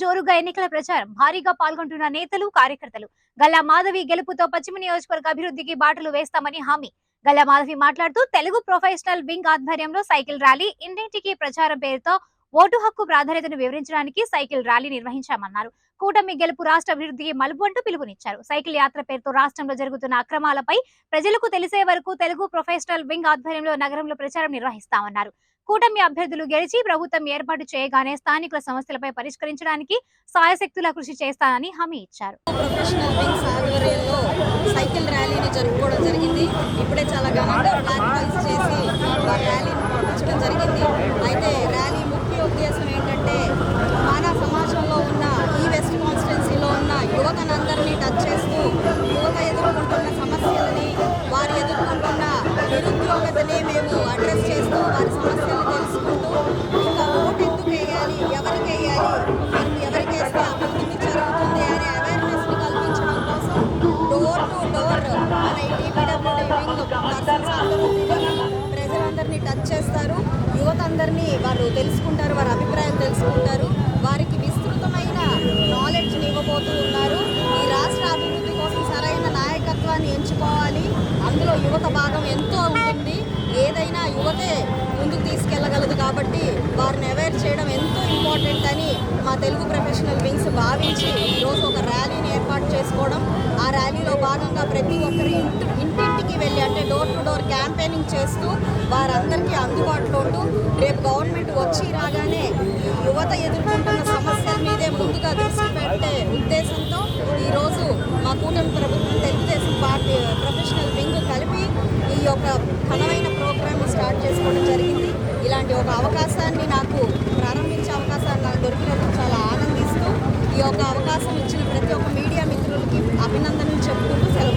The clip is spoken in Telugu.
జోరుగా ఎన్నికల ప్రచారం భారీగా పాల్గొంటున్న నేతలు కార్యకర్తలు. గల్లా మాధవి గెలుపుతో పశ్చిమ నియోజకవర్గ అభివృద్ధికి బాటలు వేస్తామని హామీ. గల్లా మాధవి మాట్లాడుతూ తెలుగు ప్రొఫెషనల్ వింగ్ ఆధ్వర్యంలో సైకిల్ ర్యాలీ ఇంటింటికి ప్రచారం పేరుతో ఓటు హక్కు ప్రాధాన్యతను వివరించడానికి సైకిల్ ర్యాలీ నిర్వహించామన్నారు. కూటమి గెలుపు రాష్ట్ర అభివృద్ధికి మలుపు అంటూ పిలుపునిచ్చారు. సైకిల్ యాత్ర పేరుతో రాష్ట్రంలో జరుగుతున్న అక్రమాలపై ప్రజలకు తెలిసే వరకు తెలుగు ప్రొఫెషనల్ వింగ్ ఆధ్వర్యంలో నగరంలో ప్రచారం నిర్వహిస్తామన్నారు. కూటమి అభ్యర్థులు గెలిచి ప్రభుత్వం ఏర్పాటు చేయగానే స్థానికుల సమస్యలపై పరిష్కరించడానికి సాయశక్తులా కృషి చేస్తానని హామీ ఇచ్చారు. ప్రొఫెషనల్ వింగ్స్ ఆధ్వర్యంలో సైకిల్ ర్యాలీని జరుపుకోవడం జరిగింది. ఇప్పుడే చాలా ఘనంగా చేసి సమస్యలు తెలుసుకుంటూ ఇంకా ఓటు ఎందుకు వేయాలి ఎవరికి వేయాలి మనం ఎవరికి వేస్తే అభివృద్ధి జరుగుతుంది అనే అవేర్నెస్ని కల్పించడం కోసం డోర్ టు డోర్ మన ఈ టీపీడబ్ల్యూడీ వింగ్ పర్సన్స్ అందరూ ప్రజలందరినీ టచ్ చేస్తారు యువత అందరినీ వారు తెలుసుకుంటారు వారి అభిప్రాయాలు తెలుసుకుంటారు వారికి విస్తృతమైన నాలెడ్జ్ని ఇవ్వబోతూ ఉన్నారు ఈ రాష్ట్ర అభివృద్ధి కోసం సరైన నాయకత్వాన్ని ఎంచుకోవాలి. అందులో యువత భాగం ఎంతో ఏదైనా యువతే ముందుకు తీసుకెళ్ళగలదు కాబట్టి వారిని అవేర్ చేయడం ఎంతో ఇంపార్టెంట్ అని మా తెలుగు ప్రొఫెషనల్ వింగ్స్ భావించి ఈరోజు ఒక ర్యాలీని ఏర్పాటు చేసుకోవడం. ఆ ర్యాలీలో భాగంగా ప్రతి ఒక్కరి ఇంటి ఇంటింటికి వెళ్ళి అంటే డోర్ టు డోర్ క్యాంపెయినింగ్ చేస్తూ వారందరికీ అందుబాటులో ఉంటూ రేపు గవర్నమెంట్ వచ్చి రాగానే యువత ఎదుర్కొంటున్న సమస్యల మీదే ముందుగా దృష్టి పెట్టే ఉద్దేశంతో ఈరోజు మా కూటమి ప్రభుత్వం తెలుగుదేశం పార్టీ ప్రొఫెషనల్ వింగ్ కలిపి ఈ యొక్క ఒక అవకాశాన్ని నాకు ప్రారంభించే అవకాశాన్ని నాకు దొరికినందుకు చాలా ఆనందిస్తూ ఈ యొక్క అవకాశం ఇచ్చిన ప్రతి ఒక్క మీడియా మిత్రులకి అభినందనలు చెప్పుకుంటూ సెలవు